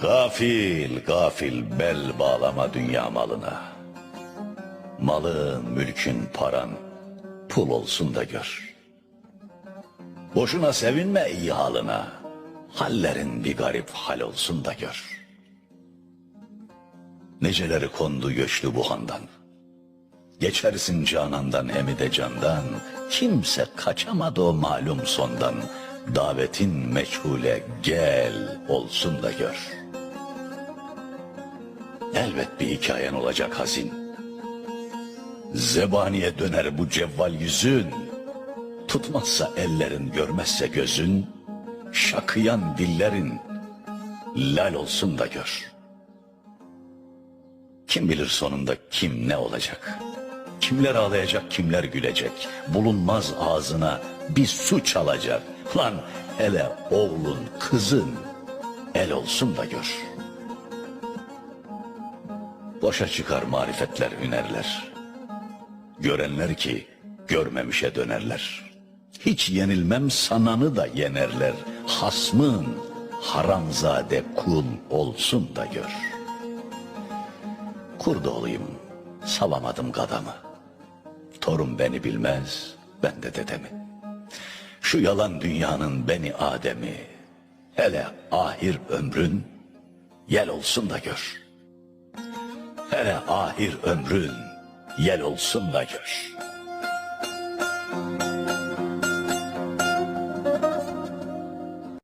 Gafil gafil bel bağlama dünya malına. Malın, mülkün, paran pul olsun da gör. Boşuna sevinme iyi halına. Hallerin bir garip hal olsun da gör. Neceleri kondu göçtü bu handan. Geçersin canandan hem de candan. Kimse kaçamadı o malum sondan. Davetin meçhule gel olsun da gör. Elbet bir hikayen olacak hazin. Zebaniye döner bu cevval yüzün. Tutmazsa ellerin görmezse gözün. Şakıyan dillerin lal olsun da gör. Kim bilir sonunda kim ne olacak? Kimler ağlayacak, kimler gülecek? Bulunmaz ağzına bir su çalacak. Lan hele oğlun, kızın el olsun da gör. Boşa çıkar marifetler, hünerler. Görenler ki görmemişe dönerler. Hiç yenilmem sananı da yenerler. Hasmın haramzade kul olsun da gör. Kurdu olayım, salamadım gadamı. Torun beni bilmez, ben de dedemi. Şu yalan dünyanın beni Adem'i, hele ahir ömrün yel olsun da gör. Hele ahir ömrün yel olsun da gör.